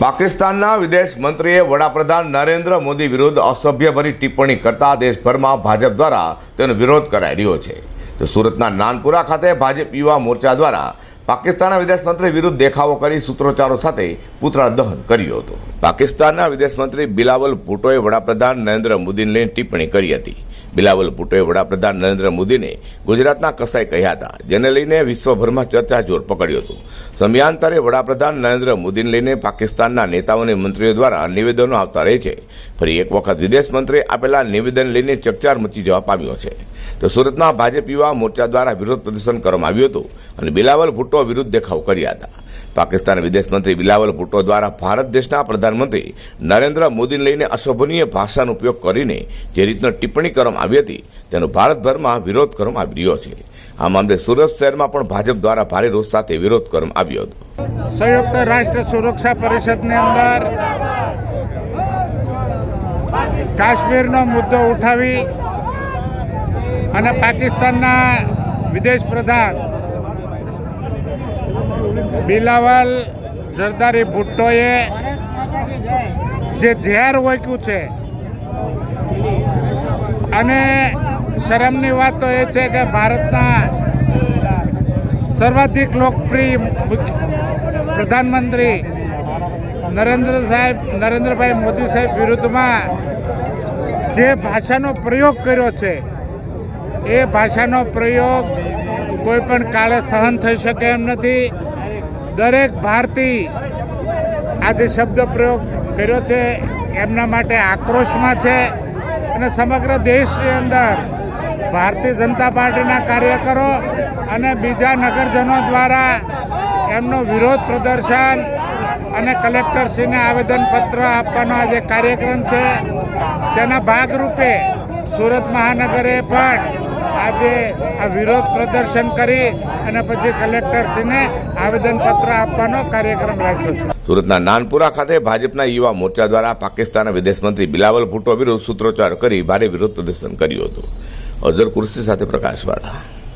પાકિસ્તાનના વિદેશ મંત્રીએ વડાપ્રધાન નરેન્દ્ર મોદી વિરુદ્ધ અસભ્યભરી ટિપ્પણી કરતા દેશભરમાં ભાજપ દ્વારા તેનો વિરોધ કરાઈ રહ્યો છે. તો સુરતના નાનપુરા ખાતે ભાજપ યુવા મોરચા દ્વારા પાકિસ્તાનના વિદેશ મંત્રી વિરુદ્ધ દેખાવો કરી સૂત્રોચ્ચારો સાથે પુતળા દહન કર્યું હતું. પાકિસ્તાનના વિદેશ મંત્રી બિલાવલ ભુટ્ટોએ વડાપ્રધાન નરેન્દ્ર મોદીને ટિપ્પણી કરી હતી. બિલાવલ ભુટ્ટોએ વડાપ્રધાન નરેન્દ્ર મોદીને ગુજરાતના કસાઈ કહ્યા હતા, જેને લઈને વિશ્વભરમાં ચર્ચા જોર પકડ્યું હતું. સમયાંતરે વડાપ્રધાન નરેન્દ્ર મોદીને લઈને પાકિસ્તાનના નેતાઓ અને મંત્રીઓ દ્વારા નિવેદનો આવતા રહે છે. ફરી એક વખત વિદેશ મંત્રીએ આપેલા નિવેદન લઈને ચકચાર મચી જવા પામ્યો છે. તો સુરતમાં ભાજપ યુવા મોરચા દ્વારા વિરોધ પ્રદર્શન કરવામાં આવ્યું હતું અને બિલાવલ ભુટ્ટો વિરુદ્ધ દેખાવ કર્યા હતા. પાકિસ્તાન વિદેશ મંત્રી બિલાવલ ભુટ્ટો દ્વારા ભારત દેશના પ્રધાનમંત્રી નરેન્દ્ર મોદીને લઈને અશોભનીય ભાષાનો ઉપયોગ કરીને જે રીતનો ટિપ્પણી કરવામાં આવી હતી, તેનો ભારતભરમાં વિરોધ કરવામાં આવી રહ્યો છે. આ મામલે સુરત શહેરમાં પણ ભાજપ દ્વારા ભારે રોષ સાથે વિરોધ કરવામાં આવ્યો હતો. સંયુક્ત રાષ્ટ્ર સુરક્ષા પરિષદની અંદર કાશ્મીરનો મુદ્દો ઉઠાવી અને પાકિસ્તાનના વિદેશ પ્રધાન બિલાવલ જરદારી ભુટ્ટોએ જે ઝેર ઓક્યું છે. અને શરમની વાત તો એ છે કે ભારતના સર્વાધિક લોકપ્રિય પ્રધાનમંત્રી નરેન્દ્ર સાહેબ, નરેન્દ્રભાઈ મોદી સાહેબ વિરુદ્ધમાં જે ભાષાનો પ્રયોગ કર્યો છે, એ ભાષાનો પ્રયોગ કોઈ પણ કાલે સહન થઈ શકે એમ નથી. દરેક ભારતીય આ શબ્દ પ્રયોગ કર્યો છે, એમના માટે આક્રોશમાં છે અને સમગ્ર દેશની અંદર ભારતીય જનતા પાર્ટીના કાર્યકરો અને બીજા નગરજનો દ્વારા એમનો વિરોધ પ્રદર્શન અને કલેક્ટરશ્રીને આવેદનપત્ર આપવાનો આજે કાર્યક્રમ છે, તેના ભાગરૂપે સુરત મહાનગરે પણ આજે આ વિરોધ પ્રદર્શન કરી અને પછી કલેક્ટરશ્રીને આવેદનપત્ર આપવાનો કાર્યક્રમ રાખ્યો છે. સુરતના નાનપુરા ખાતે ભાજપના યુવા મોરચા દ્વારા પાકિસ્તાનના વિદેશમંત્રી બિલાવલ ભુટ્ટો વિરુદ્ધ સૂત્રોચ્ચાર કરી ભારે વિરોધ પ્રદર્શન કર્યું હતું. અઝર કુર્સી સાથે પ્રકાશવાળા.